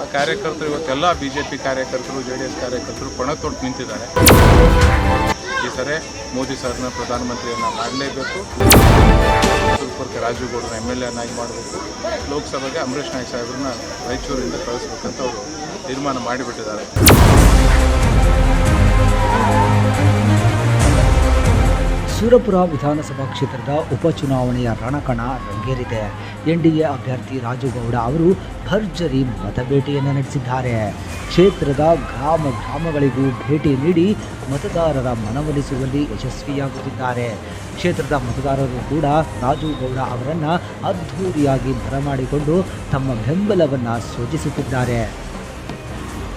ಆ ಕಾರ್ಯಕರ್ತರು ಇವತ್ತೆಲ್ಲ ಬಿ ಜೆ ಪಿ ಕಾರ್ಯಕರ್ತರು ಜೆ ಡಿ ಎಸ್ ಕಾರ್ಯಕರ್ತರು ಪಣ ತೊಟ್ಟು ನಿಂತಿದ್ದಾರೆ. ಈ ಸರಿ ಮೋದಿ ಸರ್ನ ಪ್ರಧಾನಮಂತ್ರಿಯನ್ನು ಮಾಡಲೇಬೇಕು. ಸುಪರ್ಕ ರಾಜೀವ್ ಗೌಡನ ಎಂ ಎಲ್ ಎನ್ನಾಗಿ ಮಾಡಬೇಕು. ಲೋಕಸಭೆಗೆ ಅಂಬರೀಷ್ ನಾಯ್ಕ ಸಾಹೇಬ್ರನ್ನ ರಾಯಚೂರಿಂದ ಕಳಿಸ್ಬೇಕಂತ ಅವರು ತೀರ್ಮಾನ ಮಾಡಿಬಿಟ್ಟಿದ್ದಾರೆ. ಸೂರಪುರ ವಿಧಾನಸಭಾ ಕ್ಷೇತ್ರದ ಉಪಚುನಾವಣೆಯ ರಣಕಣ ರಂಗೇರಿದೆ. ಎನ್ಡಿಎ ಅಭ್ಯರ್ಥಿ ರಾಜುಗೌಡ ಅವರು ಭರ್ಜರಿ ಮತಬೇಟೆಯನ್ನು ನಡೆಸಿದ್ದಾರೆ. ಕ್ಷೇತ್ರದ ಗ್ರಾಮ ಗ್ರಾಮಗಳಿಗೂ ಭೇಟಿ ನೀಡಿ ಮತದಾರರ ಮನವೊಲಿಸುವಲ್ಲಿ ಯಶಸ್ವಿಯಾಗುತ್ತಿದ್ದಾರೆ. ಕ್ಷೇತ್ರದ ಮತದಾರರು ಕೂಡ ರಾಜುಗೌಡ ಅವರನ್ನು ಅದ್ಧೂರಿಯಾಗಿ ಬರಮಾಡಿಕೊಂಡು ತಮ್ಮ ಬೆಂಬಲವನ್ನು ಸೂಚಿಸುತ್ತಿದ್ದಾರೆ.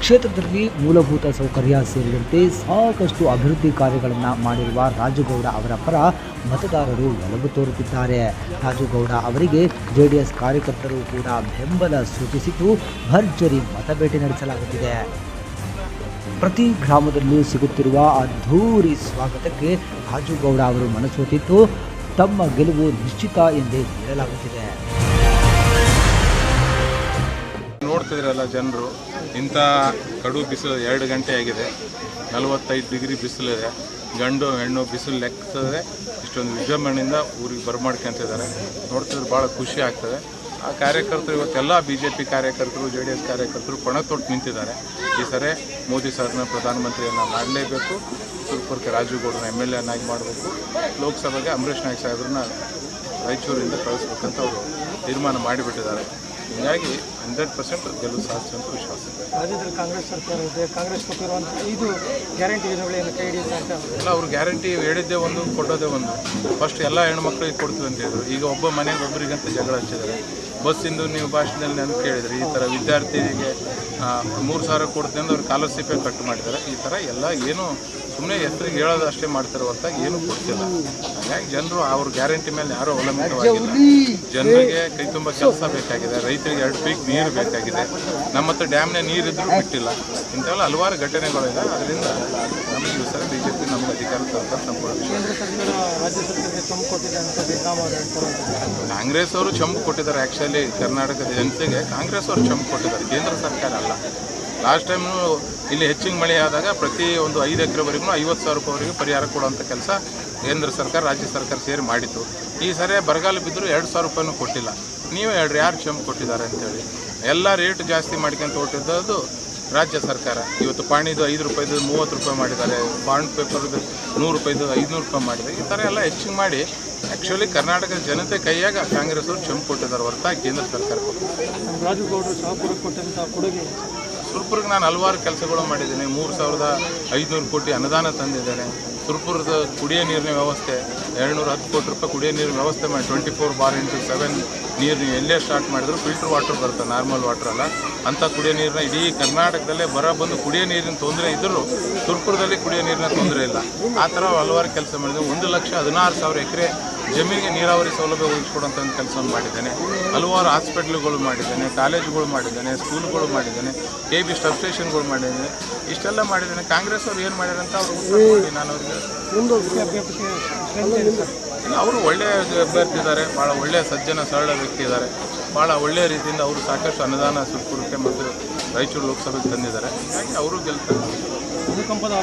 ಕ್ಷೇತ್ರದಲ್ಲಿ ಮೂಲಭೂತ ಸೌಕರ್ಯ ಸೇರಿದಂತೆ ಸಾಕಷ್ಟು ಅಭಿವೃದ್ಧಿ ಕಾರ್ಯಗಳನ್ನು ಮಾಡಿರುವ ರಾಜುಗೌಡ ಅವರ ಪರ ಮತದಾರರು ಒಲವು ತೋರುತ್ತಿದ್ದಾರೆ. ರಾಜುಗೌಡ ಅವರಿಗೆ ಜೆಡಿಎಸ್ ಕಾರ್ಯಕರ್ತರು ಕೂಡ ಬೆಂಬಲ ಸೂಚಿಸಿದ್ದು, ಭರ್ಜರಿ ಮತಬೇಟೆ ನಡೆಸಲಾಗುತ್ತಿದೆ. ಪ್ರತಿ ಗ್ರಾಮದಲ್ಲೂ ಸಿಗುತ್ತಿರುವ ಅದ್ಧೂರಿ ಸ್ವಾಗತಕ್ಕೆ ರಾಜುಗೌಡ ಅವರು ಮನಸೋತಿದ್ದು, ತಮ್ಮ ಗೆಲುವು ನಿಶ್ಚಿತ ಎಂದೇ ಹೇಳಲಾಗುತ್ತಿದೆ. ನೋಡ್ತಿದ್ರಲ್ಲ ಜನರು, ಇಂಥ ಕಡು ಬಿಸಿಲು ಎರಡು ಗಂಟೆ ಆಗಿದೆ. ನಲವತ್ತೈದು ಡಿಗ್ರಿ ಬಿಸಿಲಿದೆ. ಗಂಡು ಹೆಣ್ಣು ಬಿಸಿಲು ಲೆಕ್ಕಿಸಿದ್ರೆ ಇಷ್ಟೊಂದು ವಿಜೃಂಭಣೆಯಿಂದ ಊರಿಗೆ ಬರಮಾಡ್ಕೊಂತಿದ್ದಾರೆ. ನೋಡ್ತಿದ್ರೆ ಭಾಳ ಖುಷಿ ಆಗ್ತದೆ. ಆ ಕಾರ್ಯಕರ್ತರು ಇವತ್ತೆಲ್ಲ ಬಿ ಜೆ ಪಿ ಕಾರ್ಯಕರ್ತರು, ಜೆ ಡಿ ಎಸ್ ಕಾರ್ಯಕರ್ತರು ಪಣ ತೊಟ್ಟು ನಿಂತಿದ್ದಾರೆ. ಈ ಸರಿ ಮೋದಿ ಸರ್ನ ಪ್ರಧಾನಮಂತ್ರಿಯನ್ನ ಮಾಡಲೇಬೇಕು. ಸುಲ್ಪುರ್ಗೆ ರಾಜುಗೌಡನ ಗೌಡನ ಎಂ ಎಲ್ ಎನ್ನಾಗಿ ಮಾಡಬೇಕು. ಲೋಕಸಭೆಗೆ ಅಂಬರೀಷ್ ನಾಯ್ಕ ಸಾಹೇಬ್ರನ್ನ ರಾಯಚೂರಿಂದ ಕಳಿಸ್ಬೇಕಂತ ಅವರು ತೀರ್ಮಾನ ಮಾಡಿಬಿಟ್ಟಿದ್ದಾರೆ. ಹೀಗಾಗಿ ಹಂಡ್ರೆಡ್ ಪರ್ಸೆಂಟ್ ಗೆಲುವು ಸಾಧಿಸುವಂಥ ವಿಶ್ವಾಸ ಇದೆ. ರಾಜ್ಯದಲ್ಲಿ ಕಾಂಗ್ರೆಸ್ ಸರ್ಕಾರ ಇದೆ ಕಾಂಗ್ರೆಸ್ ಕೊಟ್ಟಿರುವಂಥ ಇದು ಗ್ಯಾರಂಟಿ ಏನು ಕೈ ಹಿಡಿಯುತ್ತೆ ಅಂತ ಎಲ್ಲ ಅವ್ರು ಗ್ಯಾರಂಟಿ ಹೇಳಿದ್ದೇ ಒಂದು ಕೊಡೋದೇ ಒಂದು. ಫಸ್ಟ್ ಎಲ್ಲ ಹೆಣ್ಮಕ್ಳಿಗೆ ಕೊಡ್ತೀವಿ ಅಂತ ಹೇಳಿದ್ರು. ಈಗ ಒಬ್ಬ ಮನೆಗೆ ಒಬ್ಬರಿಗಂತ ಜಗಳ ಹಚ್ಚಿದ್ದಾರೆ. ಬಸ್ಸಿಂದು ನೀವು ಭಾಷಣದಲ್ಲಿ ನಾನು ಕೇಳಿದ್ರಿ ಈ ಥರ ವಿದ್ಯಾರ್ಥಿಗೆ ಮೂರು ಸಾವಿರ ಕೊಡ್ತೀನಿ ಅಂದ್ರೆ ಅವ್ರು ಸ್ಕಾಲರ್ಶಿಪ್ಪೇ ಕಟ್ ಮಾಡಿದ್ದಾರೆ. ಈ ಥರ ಎಲ್ಲ ಏನು ಸುಮ್ಮನೆ ಹೆಸರಿಗೆ ಹೇಳೋದು ಅಷ್ಟೇ ಮಾಡ್ತಾರೆ ಹೊರತಾಗಿ ಏನು ಕೊಡ್ತಿಲ್ಲ. ಹಾಗಾಗಿ ಜನರು ಅವ್ರ ಗ್ಯಾರಂಟಿ ಮೇಲೆ ಯಾರೂ ಅವಲಂಬಿತವಾಗಿಲ್ಲ. ಜನರಿಗೆ ಕೈ ತುಂಬ ಕೆಲಸ ಬೇಕಾಗಿದೆ. ರೈತರಿಗೆ ಎರಡು ಪೀಕ್ ನೀರು ಬೇಕಾಗಿದೆ. ನಮ್ಮ ಹತ್ರ ಡ್ಯಾಮ್ನ ನೀರಿದ್ರೂ ಬಿಟ್ಟಿಲ್ಲ. ಇಂಥವೆಲ್ಲ ಹಲವಾರು ಘಟನೆಗಳಿದೆ ಅದರಿಂದ ನಮಗೆ ಈ ಸಲ ಬಿ ಜೆ ಪಿ ನಮ್ಮ ಅಧಿಕಾರ ಕಾಂಗ್ರೆಸ್ ಅವರು ಚಂಪು ಕೊಟ್ಟಿದ್ದಾರೆ. ಆ್ಯಕ್ಚುಲಿ ಕರ್ನಾಟಕದ ಜನತೆಗೆ ಕಾಂಗ್ರೆಸ್ ಅವರು ಚಂಪು ಕೊಟ್ಟಿದ್ದಾರೆ. ಕೇಂದ್ರ ಸರ್ಕಾರ ಅಲ್ಲ. ಲಾಸ್ಟ್ ಟೈಮು ಇಲ್ಲಿ ಹೆಚ್ಚಿನ ಮಳೆ ಆದಾಗ ಪ್ರತಿ ಒಂದು ಐದು ಎಕರೆವರೆಗೂ ಐವತ್ತು ಸಾವಿರ ರೂಪಾಯಿವರೆಗೂ ಪರಿಹಾರ ಕೊಡುವಂಥ ಕೆಲಸ ಕೇಂದ್ರ ಸರ್ಕಾರ ರಾಜ್ಯ ಸರ್ಕಾರ ಸೇರಿ ಮಾಡಿತ್ತು. ಈ ಸರಿ ಬರಗಾಲ ಬಿದ್ದರೂ ಎರಡು ಸಾವಿರ ರೂಪಾಯಿನೂ ಕೊಟ್ಟಿಲ್ಲ. ನೀವೇ ಹೇಳ್ರಿ ಯಾರು ಚಂಪು ಕೊಟ್ಟಿದ್ದಾರೆ ಅಂತೇಳಿ. ಎಲ್ಲ ರೇಟ್ ಜಾಸ್ತಿ ಮಾಡ್ಕೊಂತ ಹೊಟ್ಟಿದ್ದದು ರಾಜ್ಯ ಸರ್ಕಾರ. ಇವತ್ತು ಪಾಣಿದು ಐದು ರೂಪಾಯಿದು ಮೂವತ್ತು ರೂಪಾಯಿ ಮಾಡಿದ್ದಾರೆ ಬಾಂಡ್ ಪೇಪರ್ದು ನೂರು ರೂಪಾಯಿದು ಐದುನೂರು ರೂಪಾಯಿ ಮಾಡಿದ್ದಾರೆ. ಈ ಥರ ಎಲ್ಲ ಹೆಚ್ಚಿಗೆ ಮಾಡಿ ಆ್ಯಕ್ಚುಲಿ ಕರ್ನಾಟಕದ ಜನತೆ ಕೈಯಾಗ ಕಾಂಗ್ರೆಸ್ ಅವರು ಚಂಪು ಕೊಟ್ಟಿದ್ದಾರೆ ಹೊರತಾಗಿ ಕೇಂದ್ರ ಸರ್ಕಾರ ಕೊಟ್ಟಿದ್ದಾರೆ ರಾಜುಗೌಡರು ಶಾಪುರಕ್ಕೆ ಕೊಟ್ಟಂಥ ಕೊಡುಗೆ? ಸುರ್ಪುರ್ಗೆ ನಾನು ಹಲವಾರು ಕೆಲಸಗಳು ಮಾಡಿದ್ದೀನಿ. ಮೂರು ಸಾವಿರದ ಐದುನೂರು ಕೋಟಿ ಅನುದಾನ ತಂದಿದ್ದೇನೆ. ಸುರ್ಪುರದ ಕುಡಿಯೋ ನೀರಿನ ವ್ಯವಸ್ಥೆ, ಎರಡುನೂರ ಹತ್ತು ಕೋಟಿ ರೂಪಾಯಿ ಕುಡಿಯೋ ನೀರಿನ ವ್ಯವಸ್ಥೆ ಮಾಡಿ twenty four bar into seven ನೀರು ಎಲ್ಲೇ ಸ್ಟಾರ್ಟ್ ಮಾಡಿದ್ರು ಫಿಲ್ಟರ್ ವಾಟರ್ ಬರುತ್ತೆ ನಾರ್ಮಲ್ ವಾಟರ್ ಅಲ್ಲ. ಅಂಥ ಕುಡಿಯೋ ನೀರನ್ನ ಇಡೀ ಕರ್ನಾಟಕದಲ್ಲೇ ಬರ ಬಂದು ಕುಡಿಯೋ ನೀರಿನ ತೊಂದರೆ ಇದ್ದರೂ ತುರ್ಪುರದಲ್ಲಿ ಕುಡಿಯೋ ನೀರಿನ ತೊಂದರೆ ಇಲ್ಲ. ಆ ಥರ ಹಲವಾರು ಕೆಲಸ ಮಾಡಿದ್ವಿ. ಒಂದು ಲಕ್ಷ ಹದಿನಾರು ಸಾವಿರ ಎಕರೆ ಜಮೀನಿಗೆ ನೀರಾವರಿ ಸೌಲಭ್ಯ ಒದಗಿಸ್ಕೊಡುವಂಥ ಒಂದು ಕೆಲಸವನ್ನು ಮಾಡಿದ್ದೇನೆ. ಹಲವಾರು ಹಾಸ್ಪಿಟ್ಲ್ಗಳು ಮಾಡಿದ್ದೇನೆ, ಕಾಲೇಜುಗಳು ಮಾಡಿದ್ದೇನೆ, ಸ್ಕೂಲ್ಗಳು ಮಾಡಿದ್ದೇನೆ, ಕೆ ಬಿ ಸ್ಟೇಷನ್ಗಳು ಮಾಡಿದ್ದೇನೆ. ಇಷ್ಟೆಲ್ಲ ಮಾಡಿದ್ದೇನೆ. ಕಾಂಗ್ರೆಸ್ ಅವ್ರು ಏನು ಮಾಡ್ಯಾರ ಅಂತ ಅವರು ನಾನು ಅವ್ರಿಗೆ ಇಲ್ಲ ಅವರು ಒಳ್ಳೆಯ ಅಭ್ಯರ್ಥಿ ಇದ್ದಾರೆ ಭಾಳ ಒಳ್ಳೆಯ ಸಜ್ಜನ, ಸರಳ ವ್ಯಕ್ತಿ ಇದ್ದಾರೆ ಭಾಳ ಒಳ್ಳೆಯ ರೀತಿಯಿಂದ ಅವರು ಸಾಕಷ್ಟು ಅನುದಾನ ಸುರ್ಪುರಕ್ಕೆ ಮತ್ತು ರಾಯಚೂರು ಲೋಕಸಭೆಗೆ ತಂದಿದ್ದಾರೆ. ಹಾಗಾಗಿ ಅವರು ಗೆಲ್ತಾರೆ. ಭೂಕಂಪದ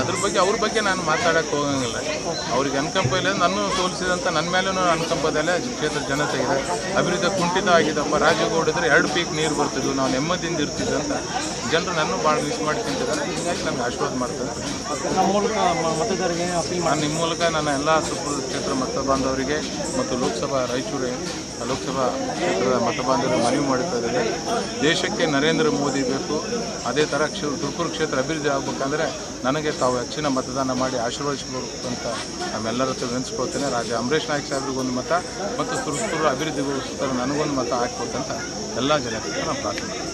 ಅದ್ರ ಬಗ್ಗೆ ಅವ್ರ ಬಗ್ಗೆ ನಾನು ಮಾತಾಡಕ್ಕೆ ಹೋಗಂಗಿಲ್ಲ. ಅವ್ರಿಗೆ ಅನುಕಂಪ ಇಲ್ಲ ನಾನು ಸೋಲಿಸಿದಂಥ ನನ್ನ ಮೇಲೂ ಅನುಕಂಪದಲ್ಲೇ ಕ್ಷೇತ್ರ ಜನತೆ ಇದೆ. ಅಭಿವೃದ್ಧಿ ಕುಂಠಿತ ಆಗಿದ್ದಪ್ಪ ರಾಜಗೌಡ ಇದ್ರೆ ಎರಡು ಪೀಕ್ ನೀರು ಬರ್ತಿದ್ವು. ನಾವು ನೆಮ್ಮದಿಯಿಂದ ಇರ್ತಿದ್ದಂತ ಜನರು ನನ್ನ ಭಾಳ ಮಿಸ್ ಮಾಡ್ಕೊಂತಿದ್ದಾರೆ ಹೀಗಾಗಿ ನನಗೆ ಆಶೀರ್ವಾದ ಮಾಡ್ತಾರೆ. ನಮ್ಮ ಮೂಲಕ ಮತದಾರರಿಗೆ ಅಪೀಲ್ ನಾನು ನಿಮ್ಮ ಮೂಲಕ ನನ್ನ ಎಲ್ಲ ಸುಪ್ರ ಕ್ಷೇತ್ರ ಮತ ಬಾಂಧವರಿಗೆ ಮತ್ತು ಲೋಕಸಭಾ ರಾಯಚೂರು ಲೋಕಸಭಾ ಕ್ಷೇತ್ರದ ಮತ ಬಾಂಧವರಿಗೆ ಮನವಿ ಮಾಡ್ತಾ ಇದ್ದೇನೆ. ದೇಶಕ್ಕೆ ನರೇಂದ್ರ ಮೋದಿ ಬೇಕು. ಅದೇ ಥರ ಕ್ಷೇ ತುರ್ಕೂರು ಕ್ಷೇತ್ರ ಅಭಿವೃದ್ಧಿ ಆಗಬೇಕಂದ್ರೆ ನನಗೆ ತಾವು ಹೆಚ್ಚಿನ ಮತದಾನ ಮಾಡಿ ಆಶೀರ್ವದಿಸಬೇಕು ಅಂತ ನಮ್ಮೆಲ್ಲರ ಹತ್ರ ನೆನೆಸ್ಕೊಳ್ತೇನೆ. ರಾಜ ಅಂಬರೀಷ್ ನಾಯ್ಕ ಸಾಹೇಬ್ರಿಗೊಂದು ಮತ ಮತ್ತು ತುಮಕೂರು ಅಭಿವೃದ್ಧಿಗೋಸ್ಕರ ನನಗೊಂದು ಮತ ಹಾಕ್ಬೇಕಂತ ಎಲ್ಲ ಜನತೆಗೆ ನಾನು ಪ್ರಾರ್ಥನೆ